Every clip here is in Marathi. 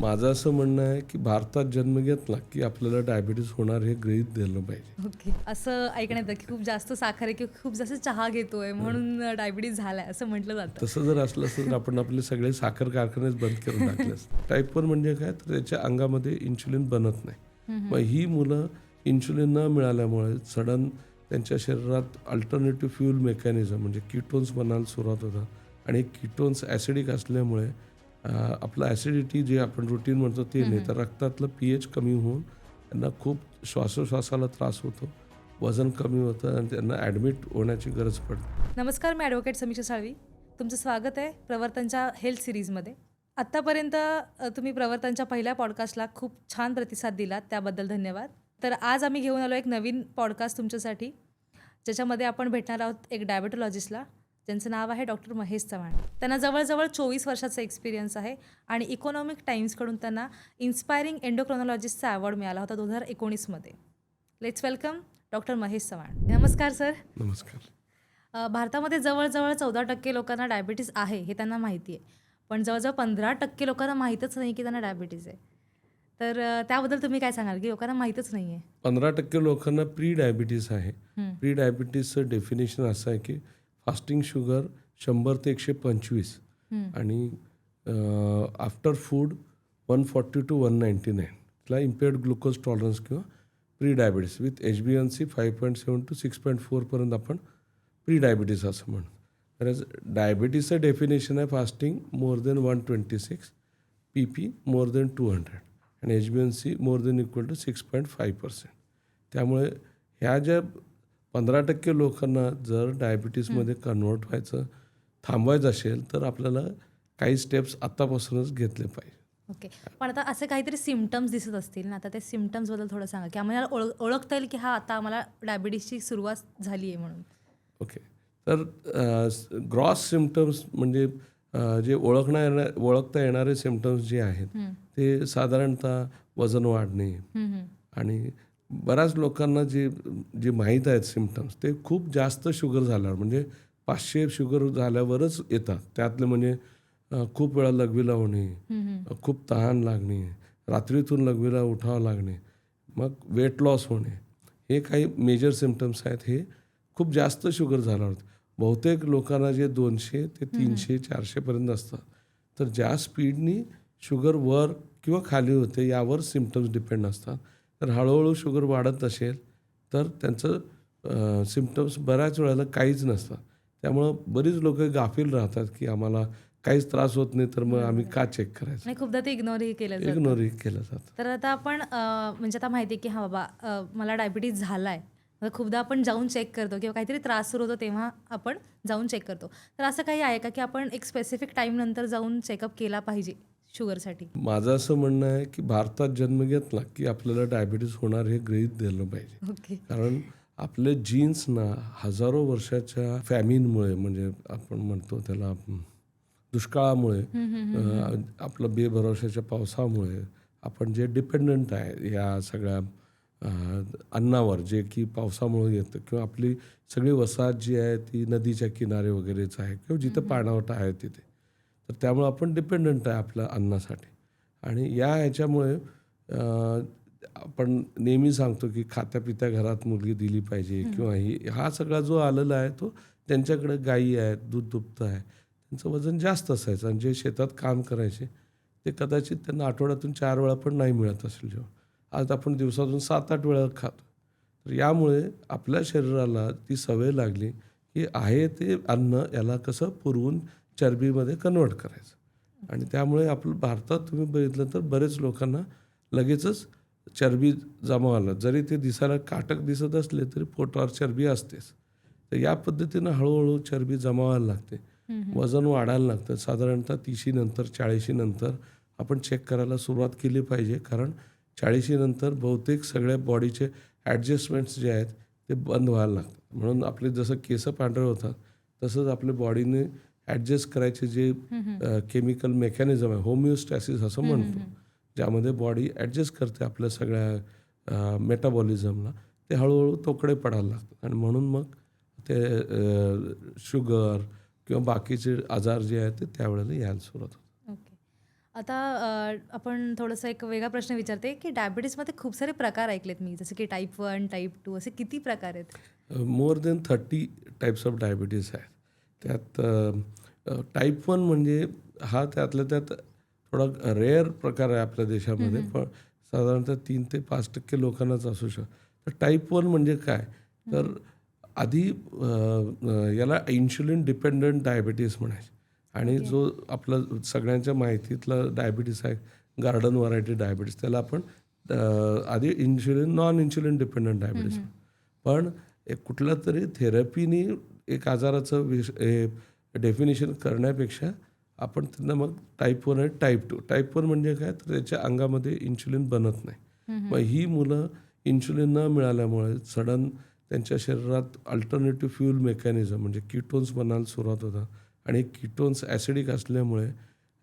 माझं असं म्हणणं आहे की भारतात जन्म घेतला की आपल्याला डायबिटीस होणार हे गृहीत दिलं पाहिजे. ओके. असं ऐकण्यात येतं की खूप जास्त साखर आहे किंवा खूप जास्त चहा घेतोय म्हणून डायबिटीज झालाय असं म्हटलं जातं. तसं जर असलं असतं तर आपण आपले सगळे साखर कारखानेच बंद करून टाकले असते. टाईप वन म्हणजे काय? तर त्याच्या अंगामध्ये इन्शुलिन बनत नाही. मग ही मुलं इन्शुलिन न मिळाल्यामुळे सडन त्यांच्या शरीरात अल्टरनेटिव्ह फ्युल मेकॅनिझम म्हणजे किटोन्स बनायला सुरुवात होतात. आणि किटोन्स ॲसिडिक असल्यामुळे आपलं ॲसिडिटी जे आपण रुटीन म्हणतो ते नाही. तर रक्तातलं पी एच कमी होऊन त्यांना खूप श्वासोश्वासाला त्रास होतो. वजन कमी होतं आणि त्यांना ॲडमिट होण्याची गरज पडते. नमस्कार मी ॲडव्होकेट समीक्षा साळवी. तुमचं स्वागत आहे प्रवर्तनच्या हेल्थ सिरीजमध्ये आत्तापर्यंत तुम्ही प्रवर्तनच्या पहिल्या पॉडकास्टला खूप छान प्रतिसाद दिलात त्याबद्दल धन्यवाद. तर आज आम्ही घेऊन आलो एक नवीन पॉडकास्ट तुमच्यासाठी ज्याच्यामध्ये आपण भेटणार आहोत एक डायबेटॉलॉजिस्टला ज्यांचं नाव आहे डॉक्टर महेश चव्हाण. त्यांना जवळजवळ चोवीस वर्षाचा एक्सपिरियन्स आहे आणि इकॉनॉमिक टाइम्सकडून त्यांना इन्स्पायरिंग एंडोक्रोनॉलॉजिस्टचा अवॉर्ड मिळाला होता दोन हजार एकोणीसमध्ये let's welcome doctor Mahesh Chavan. नमस्कार सर. नमस्कार. भारतामध्ये जवळजवळ चौदा टक्के लोकांना डायबिटीज आहे हे त्यांना माहिती आहे. पण जवळजवळ पंधरा टक्के लोकांना माहीतच नाही की त्यांना डायबिटीज आहे. तर त्याबद्दल तुम्ही काय सांगाल की लोकांना माहीतच नाही आहे पंधरा टक्के लोकांना प्री डायबिटीस आहे. प्री डायबिटीसचं डेफिनेशन असं आहे की फास्टिंग शुगर शंभर ते एकशे पंचवीस. आणि after food one forty two one ninety nine. तिला इम्पेअर्ड ग्लुकोज टॉलरन्स किंवा pre diabetes with H B N C five point seven two six point फोरपर्यंत आपण प्री डायबिटीस असं म्हणतो. तर डायबिटीसचं डेफिनेशन आहे fasting more than one twenty six P P more than two hundred आणि H B N C more than equal to six point five percent. त्यामुळे ह्या ज्या पंधरा टक्के लोकांना जर डायबिटीसमध्ये कन्वर्ट व्हायचं थांबवायचं असेल तर आपल्याला काही स्टेप्स आत्तापासूनच घेतले पाहिजे. ओके. पण आता असे काहीतरी सिमटम्स दिसत असतील ना आता त्या सिमटम्सबद्दल थोडं सांगा की आम्हाला ओळख ओळखता येईल की हा आता आम्हाला डायबिटीसची सुरुवात झाली आहे म्हणून. ओके. तर ग्रॉस सिमटम्स म्हणजे जे ओळखण्या येण्या ओळखता येणारे सिमटम्स जे आहेत. ते साधारणतः वजन वाढणे. आणि बऱ्याच लोकांना जे जे माहीत आहेत सिमटम्स ते खूप जास्त शुगर झाल्यावर म्हणजे पाचशे शुगर झाल्यावरच येतात. त्यातले म्हणजे खूप वेळा लघवीला होणे. खूप तहान लागणे रात्रीतून लघवीला उठावं लागणे मग वेट लॉस होणे हे काही मेजर सिमटम्स आहेत. हे खूप जास्त शुगर झाल्यावर बहुतेक लोकांना जे दोनशे ते तीनशे चारशेपर्यंत असतात. तर ज्या स्पीडनी शुगर वर किंवा खाली होते यावर सिमटम्स डिपेंड असतात. तर हळूहळू शुगर वाढत असेल तर त्यांचं सिमटम्स बऱ्याच वेळेला काहीच नसतात. त्यामुळं बरीच लोक गाफील राहतात की आम्हाला काहीच त्रास होत नाही तर मग आम्ही का चेक करायचं? खूपदा ते इग्नोरही केलं जातं. इग्नोर केलं जातं. तर आता आपण म्हणजे आता माहिती आहे की हा बाबा मला डायबिटीज झाला आहे खूपदा आपण जाऊन चेक करतो किंवा काहीतरी त्रास सुरू होतो तेव्हा आपण जाऊन चेक करतो. तर असं काही आहे का की आपण एक स्पेसिफिक टाईम नंतर जाऊन चेकअप केला पाहिजे? शुगरसाठी? माझं असं म्हणणं आहे की भारतात जन्म घेतला की आपल्याला डायबिटीस होणार हे गृहीत दिलं पाहिजे. कारण आपले जीन्सना हजारो वर्षाच्या फॅमिनमुळे म्हणजे आपण म्हणतो त्याला दुष्काळामुळे आपलं बेभरवशाच्या पावसामुळे आपण जे डिपेंडंट आहे या सगळ्या अन्नावर जे की पावसामुळे येतं किंवा आपली सगळी वसाहत जी आहे ती नदीच्या किनारे वगैरेच आहे किंवा जिथं पाणवठा आहे तिथे. तर त्यामुळे आपण डिपेंडंट आहे आपल्या अन्नासाठी. आणि या ह्याच्यामुळे आपण नेहमी सांगतो की खात्या पित्या घरात मुलगी दिली पाहिजे किंवा ही हा सगळा जो आलेला आहे तो त्यांच्याकडे गायी आहेत दूध दुभतं आहे त्यांचं वजन जास्त असायचं आणि जे शेतात काम करायचे ते कदाचित त्यांना आठवड्यातून चार वेळा पण नाही मिळत असेल जेव्हा. आज आपण दिवसातून सात आठ वेळा खातो. तर यामुळे आपल्या शरीराला ती सवय लागली की आहे ते अन्न याला कसं पुरवून चरबीमध्ये कन्वर्ट करायचं. आणि त्यामुळे आपलं भारतात तुम्ही बघितलं तर बरेच लोकांना लगेचच चरबी जमा व्हायला जरी ते दिसायला काटक दिसत असले तरी पोटावर चरबी असतेच. तर या पद्धतीनं हळूहळू चरबी जमा व्हायला लागते. वजन वाढायला लागतं. साधारणतः तीशी नंतर चाळीशी नंतर आपण चेक करायला सुरुवात केली पाहिजे. कारण चाळीशी नंतर बहुतेक सगळ्या बॉडीचे ॲडजस्टमेंट्स जे आहेत ते बंद व्हायला लागतात. म्हणून आपले जसं केस पांढरे होतात तसंच आपल्या बॉडीने ॲडजस्ट करायचे जे केमिकल मेकॅनिझम आहे होमिओस्टॅसिस असं म्हणतो. ज्यामध्ये बॉडी ॲडजस्ट करते आपल्या सगळ्या मेटाबॉलिझमला ते हळूहळू तोकडे पडायला लागतात. आणि म्हणून मग ते शुगर किंवा बाकीचे आजार जे आहेत ते त्यावेळेला यायला सुरुवात होतात ओके. आता आपण थोडंसं एक वेगळा प्रश्न विचारते की डायबिटीजमध्ये खूप सारे प्रकार ऐकलेत मी जसं की टाईप वन टाईप टू असे किती प्रकार आहेत? More than thirty types of diabetes आहेत. त्यात टाईप वन म्हणजे हा त्यातल्या त्यात थोडा रेअर प्रकार आहे आपल्या देशामध्ये. पण साधारणतः तीन ते पाच टक्के लोकांनाच असू शकतो तर टाईप वन म्हणजे काय? तर आधी याला इन्शुलिन डिपेंडंट डायबिटीस म्हणायचे. आणि जो आपला सगळ्यांच्या माहितीतला डायबिटीस आहे गार्डन व्हरायटी डायबिटीस त्याला आपण आधी insulin non insulin dependent diabetes पण एक कुठल्या तरी थेरपीनी एक आजाराचं विष डेफिनेशन करण्यापेक्षा आपण त्यांना मग टाईप वन आणि टाईप टू टाईप वन म्हणजे काय? तर त्याच्या अंगामध्ये इन्शुलिन बनत नाही. मग ही मुलं इन्शुलिन न मिळाल्यामुळे सडन त्यांच्या शरीरात अल्टरनेटिव्ह फ्युल मेकॅनिझम म्हणजे किटोन्स बनायला सुरुवात होतात आणि किटोन्स ॲसिडिक असल्यामुळे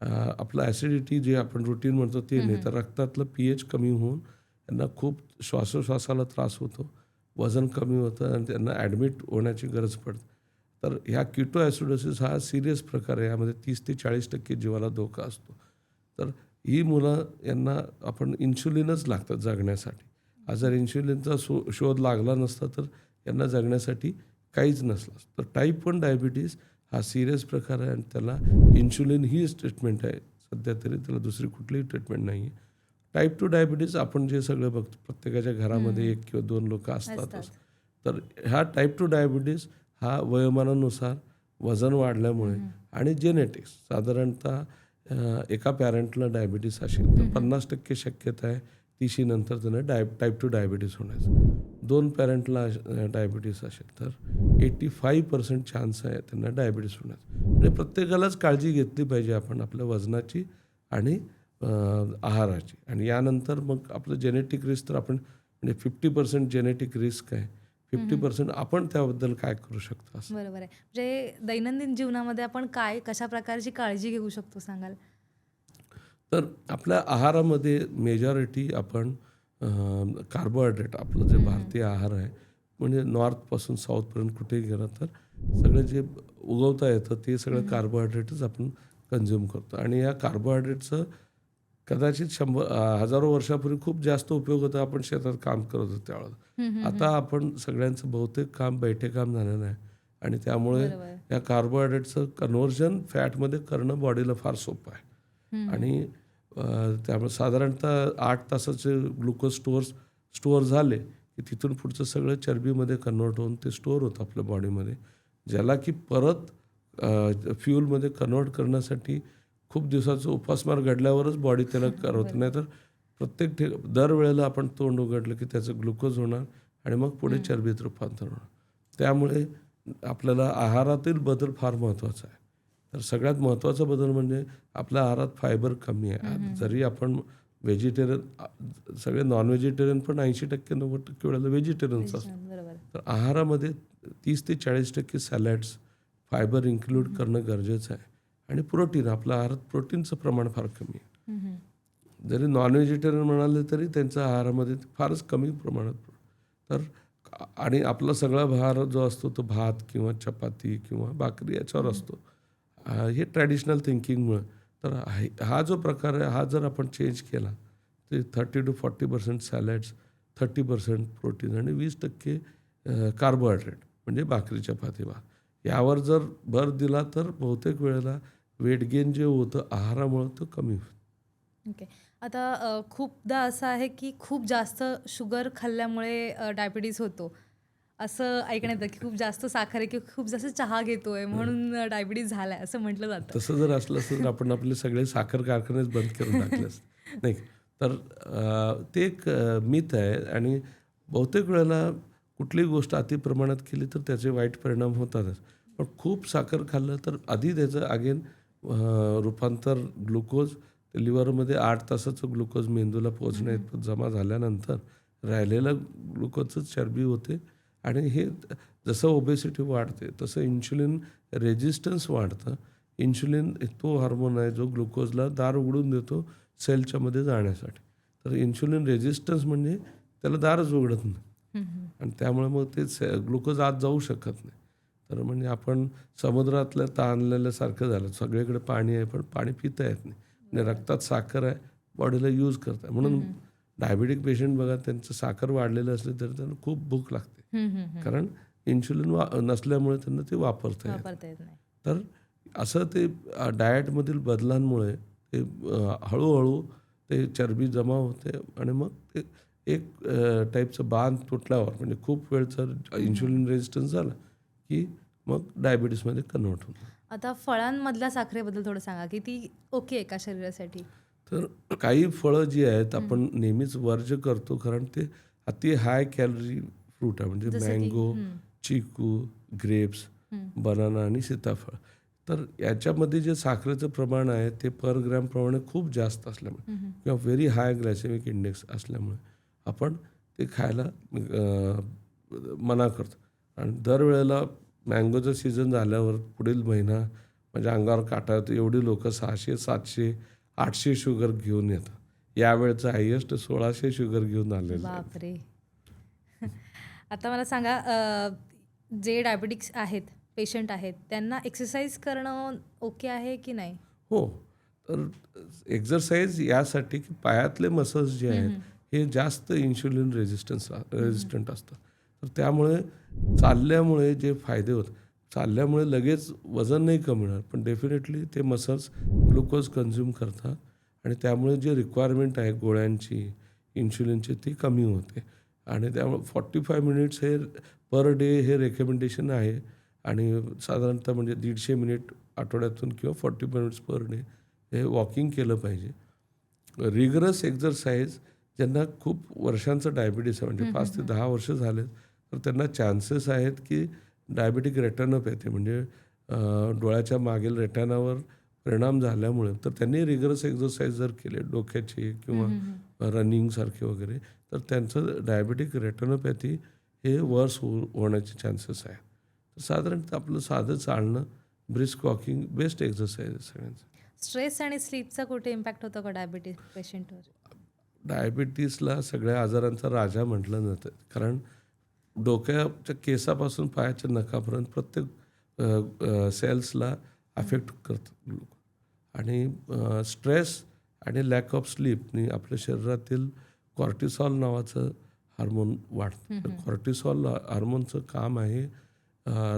आपलं ॲसिडिटी जे आपण रुटीन म्हणतो ते नाही. तर रक्तातलं पी एच कमी होऊन त्यांना खूप श्वासोश्वासाला त्रास होतो. वजन कमी होतं आणि त्यांना ॲडमिट होण्याची गरज पडते. तर ह्या किटो ॲसिडोसिस हा सिरियस प्रकार आहे. यामध्ये तीस ते चाळीस टक्के जीवाला धोका असतो. तर ही मुलं यांना आपण इन्शुलिनच लागतात जगण्यासाठी. हा जर इन्शुलिनचा शो शोध लागला नसता तर यांना जगण्यासाठी काहीच नसलं. तर टाईप वन डायबिटीज हा सिरियस प्रकार आहे आणि त्याला इन्शुलिन हीच ट्रीटमेंट आहे. सध्या तरी त्याला दुसरी कुठलीही ट्रीटमेंट नाही आहे टाईप टू डायबिटीज आपण जे सगळं बघतो प्रत्येकाच्या घरामध्ये एक किंवा दोन लोक असतातच. तर ह्या टाईप टू डायबिटीज हा वयोमानानुसार वजन वाढल्यामुळे आणि जेनेटिक्स साधारणतः एका पॅरेंटला डायबिटीस असेल तर पन्नास टक्के शक्यता आहे तिशी नंतर त्यांना डाय टाईप टू डायबिटीस होण्याचं. दोन पॅरेंटला डायबिटीस असेल तर एटी फाईव्ह पर्सेंट चान्स आहे त्यांना डायबिटीस होण्याचं. म्हणजे प्रत्येकालाच काळजी घेतली पाहिजे आपण आपल्या वजनाची आणि आहाराची. आणि यानंतर मग आपलं जेनेटिक रिस्क तर आपण म्हणजे फिफ्टी पर्सेंट जेनेटिक रिस्क आहे. फिफ्टी पर्सेंट आपण त्याबद्दल काय करू शकतो असं? बरोबर आहे. म्हणजे दैनंदिन जीवनामध्ये आपण काय कशा प्रकारची काळजी घेऊ शकतो सांगाल? तर आपल्या आहारामध्ये मेजॉरिटी आपण कार्बोहायड्रेट आपलं जे भारतीय आहार आहे म्हणजे नॉर्थपासून साऊथपर्यंत कुठेही गेलं तर सगळं जे उगवता येतं ते सगळं कार्बोहायड्रेटच आपण कन्झ्युम करतो. आणि या कार्बोहायड्रेटचं कदाचित शंभर हजारो वर्षापूर्वी खूप जास्त उपयोग होता आपण शेतात काम करत होतो त्यावेळेस आता आपण सगळ्यांचं बहुतेक काम बैठे काम झालेलं आहे. आणि त्यामुळे. या कार्बोहायड्रेटचं कन्व्हर्जन फॅटमध्ये करणं बॉडीला फार सोपं आहे. आणि त्यामुळे साधारणतः आठ तासाचे ग्लुकोज स्टोअर्स स्टोअर झाले की तिथून पुढचं सगळं चरबीमध्ये कन्वर्ट होऊन ते स्टोअर होतं आपल्या बॉडीमध्ये. ज्याला की परत फ्युलमध्ये कन्वर्ट करण्यासाठी खूप दिवसाचं उपासमार घडल्यावरच बॉडी त्याला करवत. नाही तर प्रत्येक ठिक दरवेळेला आपण तोंड उघडलं की त्याचं ग्लुकोज होणार आणि मग पुढे चरबीत रूपांतर होणार. त्यामुळे आपल्याला आहारातील बदल फार महत्त्वाचा आहे. तर सगळ्यात महत्त्वाचा बदल म्हणजे आपल्या आहारात फायबर कमी आहे. जरी आपण व्हेजिटेरियन सगळे नॉन व्हेजिटेरियन पण ऐंशी टक्के नव्वद टक्के वेळेला व्हेजिटेरियन्स असतात. बरोबर. तर आहारामध्ये तीस ते चाळीस टक्के सॅलड्स फायबर इन्क्लूड करणं गरजेचं आहे. आणि प्रोटीन आपल्या आहारात प्रोटीनचं प्रमाण फार कमी आहे. जरी नॉन व्हेजिटेरियन म्हणाले तरी त्यांच्या आहारामध्ये फारच कमी प्रमाणात तर आणि आपला सगळा भार जो असतो तो भात किंवा चपाती किंवा भाकरी याच्यावर असतो. हे ट्रॅडिशनल थिंकिंगमुळं तर हा- हा जो प्रकार आहे हा जर आपण चेंज केला ते thirty two forty percent salads thirty percent protein आणि वीस टक्के कार्बोहायड्रेट म्हणजे भाकरी चपाती भात. यावर जर भर दिला तर बहुतेक वेळेला वेट गेन जे होतं आहारामुळं ते कमी होतं. ओके. आता अ, खूपदा असं आहे की खूप जास्त शुगर खाल्ल्यामुळे डायबिटीज होतो. असं ऐकण्यात येतं की खूप जास्त साखर आहे की खूप जास्त चहा घेतोय म्हणून डायबिटीज झालाय असं म्हटलं जातं. तसं जर असलं असतं तर आपण आपले सगळे साखर कारखानेच बंद करून टाकले असते. नाही तर अं, ते एक मिथ आहे आणि बहुतेक वेळेला कुठलीही गोष्ट अतिप्रमाणात केली तर त्याचे वाईट परिणाम होतातच. पण खूप साखर खाल्लं तर आधी त्याचं अगेन रूपांतर ग्लुकोज लिव्हरमध्ये आठ तासाचं ग्लुकोज मेंदूला पोहोचण्या इतपत जमा झाल्यानंतर राहिलेलं ग्लुकोजचं चरबी होते आणि हे जसं ओबेसिटी वाढते तसं इन्शुलिन रेजिस्टन्स वाढतं. इन्शुलिन तो हार्मोन आहे जो ग्लुकोजला दार उघडून देतो सेलच्या मध्ये जाण्यासाठी. तर इन्शुलिन रेजिस्टन्स म्हणजे त्याला दारच उघडत नाही. आणि त्यामुळे मग ते ग्लुकोज आत जाऊ शकत नाही. तर म्हणजे आपण समुद्रातल्या ताणलेल्यासारखं झालं. सगळीकडे पाणी आहे पण पाणी पिता येत नाही. आणि रक्तात साखर आहे बॉडीला यूज करतात म्हणून डायबेटिक पेशंट बघा त्यांचं साखर वाढलेलं असले तरी त्यांना खूप भूक लागते. कारण इन्शुलिन वा नसल्यामुळे त्यांना ते वापरता येत तर असं ते अ, डाएटमधील बदलांमुळे ते हळूहळू ते चरबी जमा होते आणि मग ते एक टाईपचं बांध तुटल्यावर म्हणजे खूप वेळ जर इन्शुलिन रेजिस्टन्स झाला की मग डायबिटीसमध्ये कन्वर्ट होतं. आता फळांमधल्या साखरेबद्दल थोडं सांगा की ती ओके आहे का शरीरासाठी? तर काही फळं जी आहेत आपण नेहमीच वर्ज करतो कारण ते अति हाय कॅलरी फ्रूट आहे. म्हणजे मँगो चिकू ग्रेप्स. बनाना आणि सीताफळ. तर याच्यामध्ये जे साखरेचं प्रमाण आहे ते पर ग्रॅम प्रमाणे खूप जास्त असल्यामुळे किंवा व्हेरी हाय ग्लायसेमिक इंडेक्स असल्यामुळे आपण ते खायला मना करतो. आणि दरवेळेला मँगोचं सीझन झाल्यावर पुढील महिना माझ्या अंगावर काटा येतो एवढी लोक सहाशे सातशे आठशे शुगर घेऊन येतात. यावेळचं हायेस्ट सोळाशे शुगर घेऊन आलेलं बापरे. आता मला सांगा जे डायबिटिक्स आहेत पेशंट आहेत त्यांना एक्सरसाइज करणं ओके आहे की नाही? हो. तर एक्झरसाईज यासाठी की पायातले मसल्स जे आहेत हे जास्त इन्शुलिन रेजिस्टन्स रेजिस्टंट असतात. तर त्यामुळे चालल्यामुळे जे फायदे होत चालल्यामुळे लगेच वजन नाही कमी होणार पण डेफिनेटली ते मसल्स ग्लुकोज कन्झ्युम करतात आणि त्यामुळे जे रिक्वायरमेंट आहे गोळ्यांची इन्शुलिनची ती कमी होते. आणि त्यामुळे फॉर्टी फाय मिनिट्स हे पर डे हे रेकमेंडेशन आहे आणि साधारणतः म्हणजे दीडशे मिनिट आठवड्यातून किंवा फॉर्टी मिनिट्स पर डे हे वॉकिंग केलं पाहिजे. रिगरस एक्झरसाईज ज्यांना खूप वर्षांचं डायबिटीस आहे म्हणजे पाच ते दहा वर्ष झालेत तर त्यांना चान्सेस आहेत की डायबिटिक रेटॅनोपॅथी म्हणजे अं, डोळ्याच्या मागील रेटॅनावर परिणाम झाल्यामुळे तर त्यांनी रिगरस एक्झरसाईज जर केले डोक्याचे किंवा रनिंगसारखे वगैरे तर त्यांचं डायबिटिक रेटॅनोपॅथी हे वर्स हो होण्याचे चान्सेस आहेत. तर साधारणतः आपलं साधं चालणं ब्रिस्क वॉकिंग बेस्ट एक्झरसाईज आहे सगळ्यांचं. स्ट्रेस आणि स्लीपचा कुठे इम्पॅक्ट होतो का डायबिटीस पेशंटवर डायबिटीसला सगळ्या आजारांचा राजा म्हटलं जातं. कारण डोक्याच्या केसापासून पायाच्या नखापर्यंत प्रत्येक सेल्सला अफेक्ट करतात लोक. आणि स्ट्रेस आणि लॅक ऑफ स्लीपनी आपल्या शरीरातील कॉर्टिसॉल नावाचं हार्मोन वाढतं. कॉर्टिसॉल हार्मोनचं काम आहे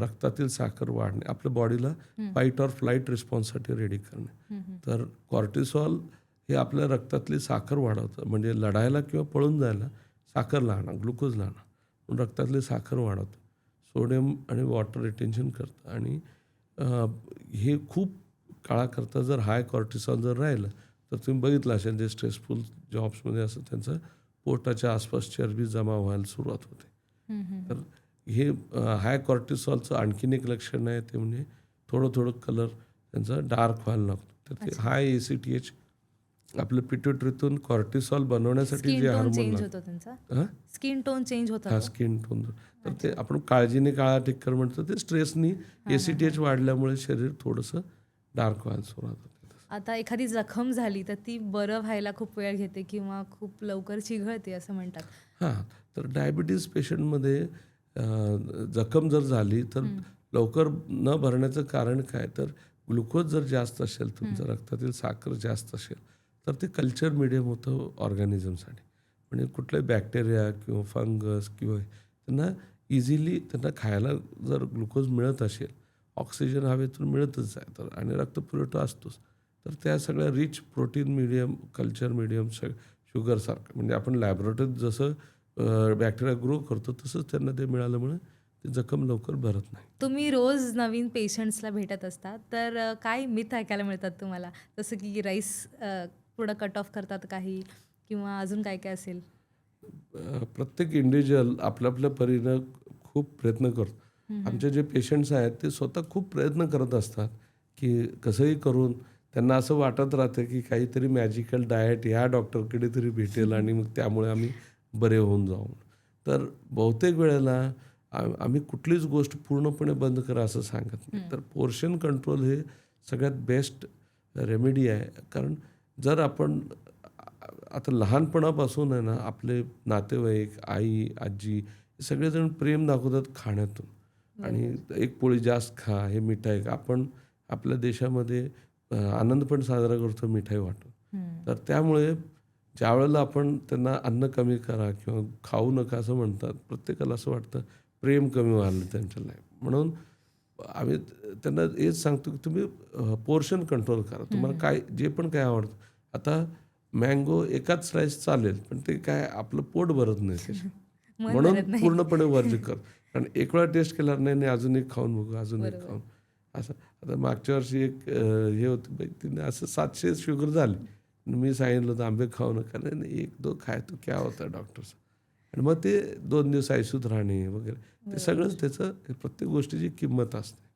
रक्तातील साखर वाढणे आपल्या बॉडीला फाईट ऑर फ्लाईट रिस्पॉन्ससाठी रेडी करणे. तर कॉर्टिसॉल हे आपल्या रक्तातली साखर वाढवतं. म्हणजे लढायला किंवा पळून जायला साखर लहाणं ग्लुकोज पण रक्तातली साखर वाढवतं सोडियम आणि वॉटर रिटेन्शन करतं. आणि हे खूप काळाकरता जर हाय कॉर्टिसॉल जर राहिलं तर तुम्ही बघितलं असेल जे स्ट्रेसफुल जॉब्समध्ये असं त्यांचं पोटाच्या आसपास चरबी जमा व्हायला सुरुवात होते. तर हे हाय कॉर्टिसॉलचं आणखीन एक लक्षण आहे ते म्हणजे थोडं थोडं कलर त्यांचा डार्क व्हायला लागतो. तर ते high A C T H आपलं पिट्युटरीतून कॉर्टिसॉल बनवण्यासाठी जे हार्मोन स्किन टोन चेंज होतो हा? स्किन टोन तर ते आपण काळजीने काळा टिक्कर म्हणतो ते स्ट्रेसनी ए सी टी एच वाढल्यामुळे शरीर थोडंसं डार्क व्हायला होते. आता एखादी जखम झाली तर ती बरं व्हायला खूप वेळ घेते किंवा खूप लवकर चिघळते असं म्हणतात. हां तर डायबिटीज पेशंटमध्ये जखम जर झाली तर लवकर न भरण्याचं कारण काय? तर ग्लुकोज जर जास्त असेल तुमच्या रक्तातील साखर जास्त असेल तर ते कल्चर मिडियम होतं ऑर्गॅनिझमसाठी. म्हणजे कुठले बॅक्टेरिया किंवा फंगस किंवा त्यांना इझिली त्यांना खायला जर ग्लुकोज मिळत असेल ऑक्सिजन हवेतून मिळतच आहे तर आणि रक्तपुरवठा असतोच तर त्या सगळ्या rich protein medium culture medium सग शुगरसारखं म्हणजे आपण लॅबोरेटरीत जसं बॅक्टेरिया ग्रो करतो तसंच त्यांना ते मिळाल्यामुळे ते जखम लवकर भरत नाही. तुम्ही रोज नवीन पेशंट्सला भेटत असता तर काय मिथ ऐकायला मिळतात तुम्हाला? जसं की राईस पुढं कट ऑफ करतात काही? किंवा अजून काय काय असेल? प्रत्येक इंडिव्हिज्युअल आपल्या आपल्या परीनं खूप प्रयत्न करतो. आमचे जे पेशंट्स आहेत ते स्वतः खूप प्रयत्न करत असतात की कसंही करून त्यांना असं वाटत राहतं की काहीतरी मॅजिकल डाएट ह्या डॉक्टरकडे तरी भेटेल आणि मग त्यामुळे आम्ही बरे होऊन जाऊ. तर बहुतेक वेळेला आम्ही कुठलीच गोष्ट पूर्णपणे बंद करा असं सांगत नाही. तर पोर्शन कंट्रोल हे सगळ्यात बेस्ट रेमेडी आहे. कारण जर आपण आता लहानपणापासून आहे ना आपले नातेवाईक आई आजी सगळेजण प्रेम दाखवतात खाण्यातून. आणि एक पोळी जास्त खा हे मिठाई आपण आपल्या देशामध्ये आनंद पण साजरा करतो मिठाई वाटून. तर त्यामुळे ज्यावेळेला आपण त्यांना अन्न कमी करा किंवा खाऊ नका असं म्हणतात प्रत्येकाला असं वाटतं प्रेम कमी व्हायला त्यांच्या लाईफ म्हणून आम्ही त्यांना हेच सांगतो की तुम्ही पोर्शन कंट्रोल करा. तुम्हाला काय जे पण काय आवडतं आता मँगो एकाच स्लाइस चालेल पण ते काय आपलं पोट भरत नाही. म्हणून. पूर्णपणे वर्ज कर. कारण एक वेळा टेस्ट केल्यावर नाही नाही अजून एक खाऊन बघू अजून एक. खाऊन. असं आता मागच्या वर्षी एक हे होती तिने असं सातशे शुगर झाली. मी सांगितलं होतं आंबे खाऊ नका. नाही नाही एक दो खाय तो क्या होता डॉक्टर आणि मग ते दोन दिवस आयसूत राहणे वगैरे ते सगळंच त्याचं प्रत्येक गोष्टीची किंमत असते.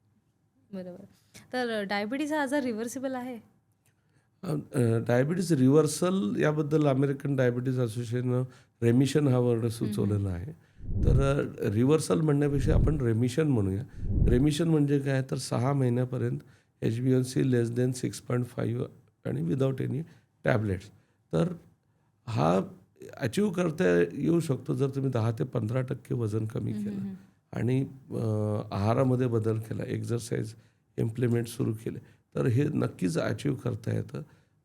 बरोबर. तर डायबिटीज हा आजार रिव्हर्सिबल आहे डायबिटीज रिव्हर्सल याबद्दल अमेरिकन डायबिटीज असोसिएशननं रेमिशन हा वर्ड सुचवलेला आहे. तर रिव्हर्सल म्हणण्यापेक्षा आपण रेमिशन म्हणूया. रेमिशन म्हणजे काय? तर सहा महिन्यापर्यंत H B N C less than six point five आणि विदाऊट एनी टॅबलेट्स तर हा अचीव करता येऊ शकतो जर तुम्ही दहा ते पंधरा टक्के वजन कमी केलं. आणि आहारामध्ये बदल केला. एक्झरसाईज इम्प्लिमेंट सुरू केले. तर हे नक्कीच अचीव करता येतं.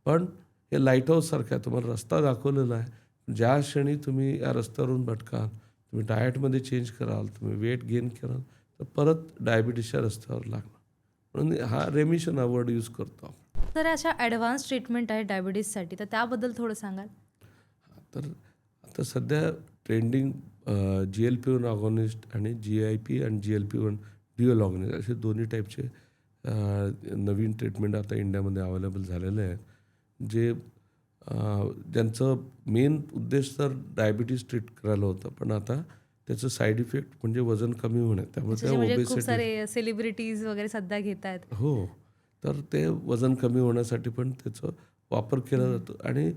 पण हे लाइट हाऊससारखं आहे. तुम्हाला रस्ता दाखवलेला आहे. ज्या क्षणी तुम्ही या रस्त्यावरून भटकाल तुम्ही डाएटमध्ये चेंज कराल तुम्ही वेट गेन कराल तर परत डायबिटीसच्या रस्त्यावर लागणार. म्हणून हा रेमिशन हा वर्ड यूज करतो आपण. तर अशा ॲडव्हान्स ट्रीटमेंट आहे डायबिटीजसाठी तर त्याबद्दल थोडं सांगाल? तर आता सध्या trending G L P one agonist आणि जी आय पी आणि G L P one dual agonist असे दोन्ही टाईपचे नवीन ट्रीटमेंट आता इंडियामध्ये अवेलेबल झालेले आहेत. जे ज्यांचं मेन उद्देश तर डायबिटीज ट्रीट करायला होतं. पण आता त्याचं साईड इफेक्ट म्हणजे वजन कमी होणे त्यामुळे म्हणजे खूप सारे सेलिब्रिटीज वगैरे सध्या घेत आहेत. हो. तर ते वजन कमी होण्यासाठी पण त्याचा वापर केला जातो. आणि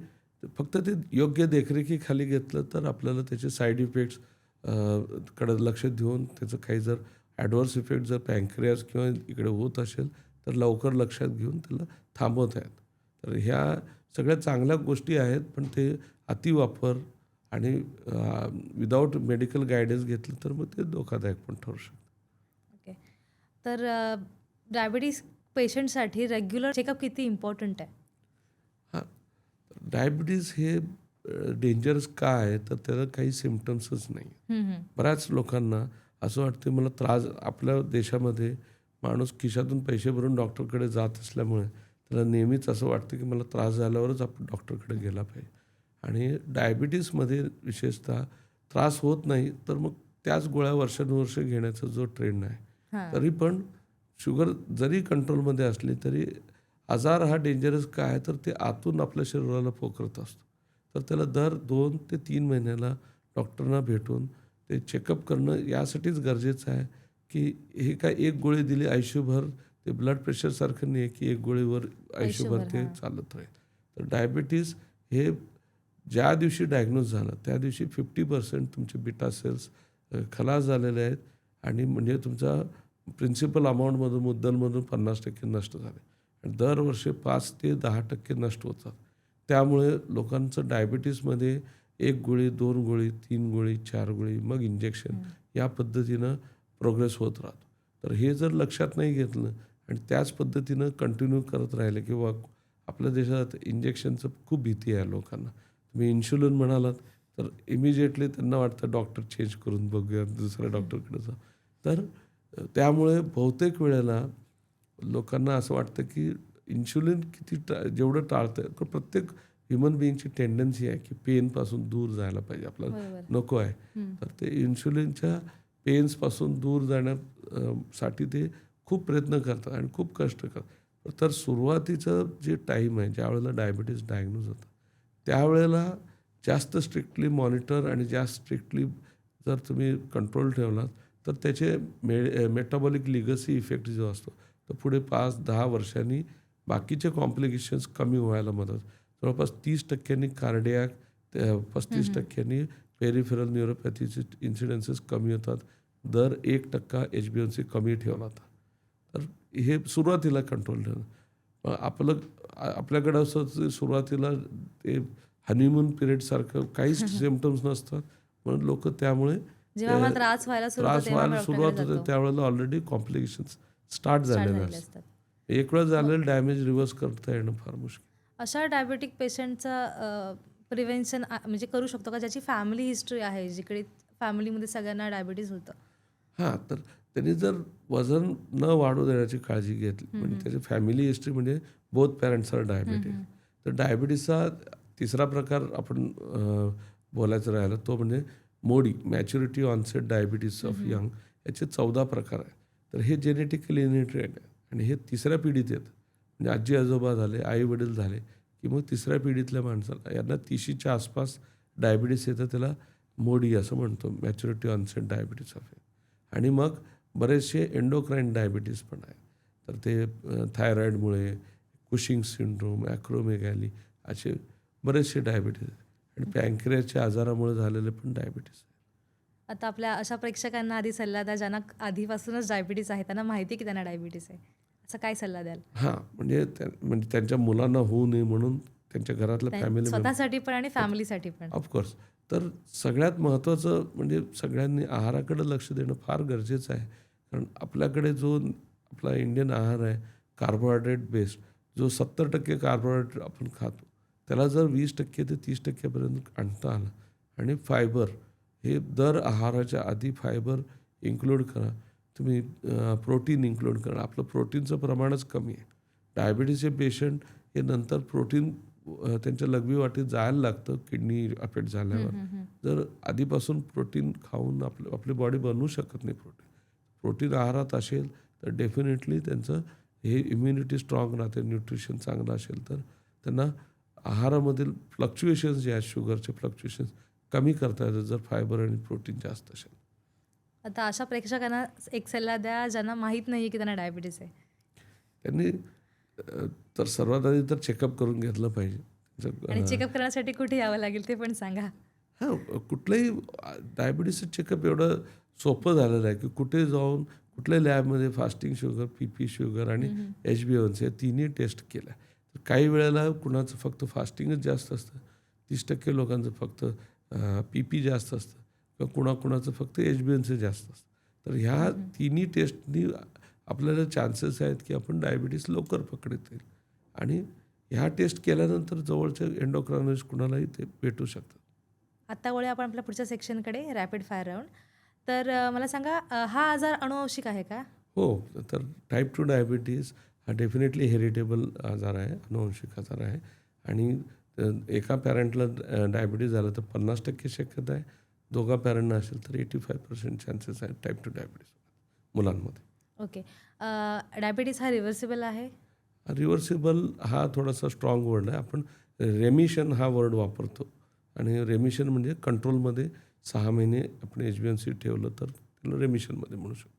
फक्त ते योग्य देखरेखीखाली घेतलं तर आपल्याला त्याचे साईड इफेक्ट्सकडे लक्ष देऊन त्याचं काही जर ॲडव्हर्स इफेक्ट जर पँक्रियास किंवा इकडे होत असेल तर लवकर लक्षात घेऊन त्याला थांबवत आहेत तर ह्या सगळ्या चांगल्या गोष्टी आहेत पण ते अतिवापर आणि विदाऊट मेडिकल गायडन्स घेतलं तर मग ते धोकादायक पण ठरू शकतं. ओके तर डायबिटीज पेशंटसाठी रेग्युलर चेकअप किती इम्पॉर्टंट आहे? हां. डायबिटीज हे डेंजरस का आहे तर त्याला काही सिमटम्सच नाही. बऱ्याच लोकांना असं वाटतं मला त्रास आपल्या देशामध्ये माणूस खिशातून पैसे भरून डॉक्टरकडे जात असल्यामुळे त्याला नेहमीच असं वाटतं की मला त्रास झाल्यावरच आपण डॉक्टरकडे गेला पाहिजे. आणि डायबिटीसमध्ये विशेषतः त्रास होत नाही तर मग त्याच गोळ्या वर्षानुवर्ष घेण्याचा जो ट्रेंड आहे तरी पण शुगर जरी कंट्रोलमध्ये असली तरी आजार हा डेंजरस काय आहे तर ते आतून आपल्या शरीराला पोखरत असतो. तर त्याला दर दोन ते तीन महिन्याला डॉक्टरना भेटून ते चेकअप करणं यासाठीच गरजेचं आहे की हे काय एक गोळी दिली आयुष्यभर ते ब्लड प्रेशरसारखं नाही आहे की एक गोळीवर आयुष्यभर ते. चालत राहील. तर डायबिटीज हे ज्या दिवशी डायग्नोज झालं त्या दिवशी फिफ्टी पर्सेंट तुमचे बिटा सेल्स खलास झालेले आहेत आणि म्हणजे तुमचा प्रिन्सिपल अमाऊंटमधून मुद्दलमधून पन्नास टक्के नष्ट झाले. आणि दरवर्षी पाच ते दहा टक्के नष्ट होतात. त्यामुळे लोकांचं डायबिटीसमध्ये एक गोळी दोन गोळी तीन गोळी चार गोळी मग इंजेक्शन या पद्धतीनं प्रोग्रेस होत राहतो. तर हे जर लक्षात नाही घेतलं आणि त्याच पद्धतीनं कंटिन्यू करत राहिलं किंवा आपल्या देशात इंजेक्शनचं खूप भीती आहे लोकांना. तुम्ही इन्शुलिन म्हणालात तर इमिजिएटली त्यांना वाटतं डॉक्टर चेंज करून बघूया दुसऱ्या डॉक्टरकडे जा तर त्यामुळे बहुतेक वेळेला लोकांना असं वाटतं की इन्शुलिन किती टा जेवढं टाळतं प्रत्येक ह्युमन बिईंगची टेंडन्सी आहे की पेनपासून दूर जायला पाहिजे. आपल्याला नको आहे. तर ते इन्शुलिनच्या पेन्सपासून दूर जाण्यासाठी ते खूप प्रयत्न करतात आणि खूप कष्ट करतात. तर सुरुवातीचं जे टाईम आहे ज्या वेळेला डायबिटीज डायग्नोज होतं त्यावेळेला जास्त स्ट्रिक्टली मॉनिटर आणि जास्त स्ट्रिक्टली जर तुम्ही कंट्रोल ठेवलात तर त्याचे मे मेटाबॉलिक लिगसी इफेक्ट जो असतो तर पुढे पाच दहा वर्षांनी बाकीचे कॉम्प्लिकेशन्स कमी व्हायला मदत जवळपास तीस टक्क्यांनी कार्डियाक पस्तीस टक्क्यांनी पेरिफेरल न्यूरोपॅथीचे इन्सिडेन्सेस कमी होतात. दर एक टक्का एच बी एन सी कमी ठेवला होता. तर हे सुरुवातीला कंट्रोल मग आपलं आपल्याकडं असं सुरुवातीला ते हनीमून पिरियडसारखं काहीच सिमटम्स नसतात. म्हणून लोक त्यामुळे त्रास व्हायला सुरुवात होते. त्यावेळेला ऑलरेडी कॉम्प्लिकेशन्स स्टार्ट झालेले असतात. एक वेळा झालेलं डॅमेज रिव्हर्स करता येणं फार मुश्किल. अशा डायबेटिक पेशंटचं प्रिव्हेन्शन म्हणजे करू शकतो का? ज्याची फॅमिली हिस्ट्री आहे जिकडे फॅमिलीमध्ये सगळ्यांना डायबिटीज होतं. हां तर त्यांनी जर वजन न वाढू देण्याची काळजी घेतली म्हणजे त्याची फॅमिली हिस्ट्री म्हणजे बोथ पॅरेंट्स आर डायबिटीज तर डायबिटीसचा तिसरा प्रकार आपण बोलायचं राहिलं तो म्हणजे MODY maturity onset diabetes of young याचे चौदा प्रकार आहेत तर हे जेनेटिकली इनिट्रेट आहे. आणि हे तिसऱ्या पिढीत येतं. म्हणजे आजी आजोबा झाले आई वडील झाले की मग तिसऱ्या पिढीतल्या माणसाला यांना तिशीच्या आसपास डायबिटीस येतं त्याला मोडी असं म्हणतो मॅच्युरिटी ऑनसेट डायबिटीस ऑफ आणि मग बरेचसे एंडोक्राईन डायबिटीस पण आहे. तर ते थायरॉईडमुळे कुशिंग सिंड्रोम ॲक्रोमेगॅली असे बरेचसे डायबिटीस आणि पॅनक्रियाच्या आजारामुळे झालेले पण डायबिटीस आहे आता आपल्या अशा प्रेक्षकांना आधी सल्ला द्या ज्यांना आधीपासूनच डायबिटीज आहे त्यांना माहिती आहे की त्यांना डायबिटीज आहे. असं काय सल्ला द्याल? हां म्हणजे म्हणजे त्यांच्या मुलांना होऊ नये म्हणून त्यांच्या घरातल्या फॅमिली स्वतःसाठी पण आणि फॅमिलीसाठी पण. ऑफकोर्स तर सगळ्यात महत्त्वाचं म्हणजे सगळ्यांनी आहाराकडे लक्ष देणं फार गरजेचं आहे. कारण आपल्याकडे जो आपला इंडियन आहार आहे कार्बोहायड्रेट बेस्ड जो सत्तर टक्के कार्बोहायड्रेट आपण खातो त्याला जर वीस टक्के ते तीस टक्क्यापर्यंत आणता आलं आणि फायबर हे दर आहाराच्या आधी फायबर इन्क्लूड करा. तुम्ही प्रोटीन इन्क्लूड करा. आपलं प्रोटीनचं प्रमाणच कमी आहे. डायबिटीसचे पेशंट हे नंतर प्रोटीन त्यांच्या लघवी वाटेत जायला लागतं किडनी अफेक्ट झाल्यावर. जर आधीपासून प्रोटीन खाऊन आपलं आपली बॉडी बनवू शकत नाही प्रोटीन. प्रोटीन आहारात असेल तर डेफिनेटली त्यांचं हे इम्युनिटी स्ट्रॉंग राहते न्यूट्रिशन चांगलं असेल तर. त्यांना आहारामधील फ्लक्च्युएशन्स जे आहेत शुगरचे फ्लक्च्युएशन्स कमी करता येतात जर फायबर आणि प्रोटीन जास्त असेल. आता अशा प्रेक्षकांना एक सल्ला द्या ज्यांना माहीत नाही की त्यांना डायबिटीज आहे. त्यांनी तर सर्वात आधी तर चेकअप करून घेतलं पाहिजे. आणि चेकअप करण्यासाठी कुठे यावं लागेल ते पण सांगा. हां कुठलंही डायबिटीसचं चेकअप एवढं सोपं झालेलं आहे की कुठे जाऊन कुठल्या लॅबमध्ये fasting sugar P P sugar आणि एच बी सी तिन्ही टेस्ट केल्या. तर काही वेळेला कुणाचं फक्त फास्टिंगच जास्त असतं. तीस टक्के लोकांचं फक्त पी पी जास्त असतं. किंवा कुणाकुणाचं फक्त एच बी एन सी जास्त असतं. तर ह्या तिन्ही टेस्टनी आपल्याला चान्सेस आहेत की आपण डायबिटीस लवकर पकडता येईल आणि ह्या टेस्ट केल्यानंतर जवळच्या एंडोक्रायनिस्ट कुणालाही ते भेटू शकतात. आत्ता वळूया आपण आपल्या पुढच्या सेक्शनकडे रॅपिड फायर राऊंड तर मला सांगा हा आजार अनुवंशिक आहे का? हो तर टाईप टू डायबिटीज हा डेफिनेटली हेरिटेबल आजार आहे अनुवंशिक आजार आहे. आणि एका पॅरेंटला डायबिटीज झालं तर पन्नास टक्के शक्यता आहे. दोघा पॅरेंटना असेल तर एटी फाय पर्सेंट चान्सेस आहेत टाईप टू डायबिटीज मुलांमध्ये. ओके डायबिटीज हा रिव्हर्सिबल आहे? रिव्हर्सिबल हा थोडासा स्ट्रॉंग वर्ड आहे. आपण रेमिशन हा वर्ड वापरतो. आणि रेमिशन म्हणजे कंट्रोलमध्ये सहा महिने आपण एच बी एन सी ठेवलं तर त्याला रेमिशनमध्ये म्हणू शकतो.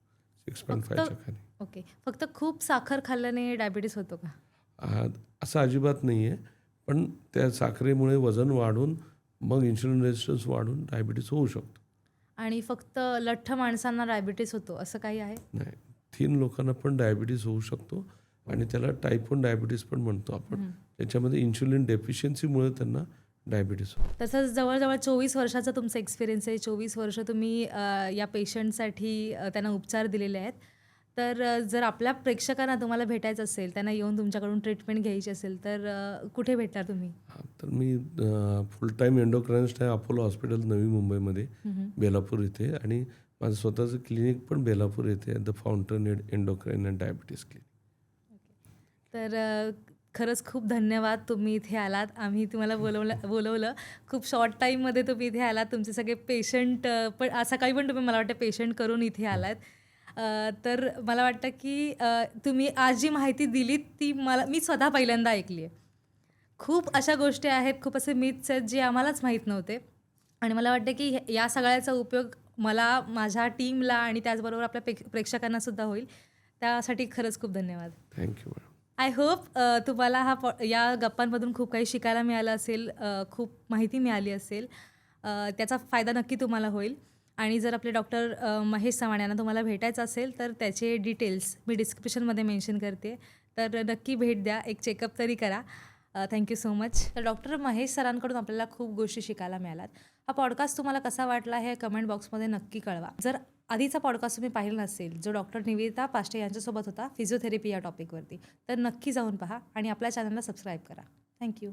सिक्स पॉईंट फायच्या खाली. ओके फक्त खूप साखर खाल्ल्याने डायबिटीज होतो का? असं अजिबात नाही आहे पण त्या साखरेमुळे वजन वाढून मग इन्शुलिन रेजिस्टन्स वाढून डायबिटीस होऊ शकतो. आणि फक्त लठ्ठ माणसांना डायबिटीज होतो असं काही आहे? नाही. थीन लोकांना पण डायबिटीस होऊ शकतो आणि त्याला टाईप वन डायबिटीस पण म्हणतो आपण. त्याच्यामध्ये इन्शुलिन डेफिशियन्सीमुळे त्यांना डायबिटीस होतो. तसंच जवळजवळ चोवीस वर्षाचा तुमचा एक्सपिरियन्स आहे. चोवीस वर्ष तुम्ही या पेशंटसाठी त्यांना उपचार दिलेले आहेत. तर अ, जर आपल्या प्रेक्षकांना तुम्हाला भेटायचं असेल त्यांना येऊन तुमच्याकडून ट्रीटमेंट घ्यायची असेल तर अ, कुठे भेटणार तुम्ही? हा, तर मी फुल टाईम एंडोक्रायनिस्ट आहे अपोलो हॉस्पिटल नवी मुंबईमध्ये बेलापूर इथे. आणि माझं स्वतःचं क्लिनिक पण बेलापूर येथे the fountain endocrine and diabetes clinic तर अ, खरंच खूप धन्यवाद तुम्ही इथे आलात. आम्ही तुम्हाला बोलवलं बोलवलं. खूप शॉर्ट टाईममध्ये तुम्ही इथे आलात. तुमचे सगळे पेशंट पण आज सकाळी पण तुम्ही मला वाटतं पेशंट करून इथे आलात. तर मला वाटतं की तुम्ही आज जी माहिती दिलीत ती मला मी स्वतः पहिल्यांदा ऐकली आहे खूप अशा गोष्टी आहेत खूप असे मिथ्स आहेत जे आम्हालाच माहीत नव्हते. आणि मला वाटतं की या सगळ्याचा उपयोग मला माझ्या टीमला आणि त्याचबरोबर आपल्या प्रेक प्रेक्षकांना सुद्धा होईल. त्यासाठी खरंच खूप धन्यवाद. थँक्यू आय होप तुम्हाला हा पॉ या गप्पांमधून खूप काही शिकायला मिळालं असेल खूप माहिती मिळाली असेल त्याचा फायदा नक्की तुम्हाला होईल. आणि जर आपले डॉक्टर महेश चव्हाण यांना तुम्हाला भेटायचं असेल तर त्याचे डिटेल्स मी डिस्क्रिप्शनमध्ये मेन्शन करते. तर नक्की भेट द्या एक चेकअप तरी करा. थँक्यू सो मच तर डॉक्टर महेश सरांकडून आपल्याला खूप गोष्टी शिकायला मिळाल्यात. हा पॉडकास्ट तुम्हाला कसा वाटला हे कमेंट बॉक्समध्ये नक्की कळवा. जर आधीचा पॉडकास्ट तुम्ही पाहिला नसेल जो डॉक्टर निवेदिता पाष्टे यांच्यासोबत होता फिजिओथेरपी या टॉपिकवरती तर नक्की जाऊन पहा आणि आपल्या चॅनलला सबस्क्राईब करा. थँक्यू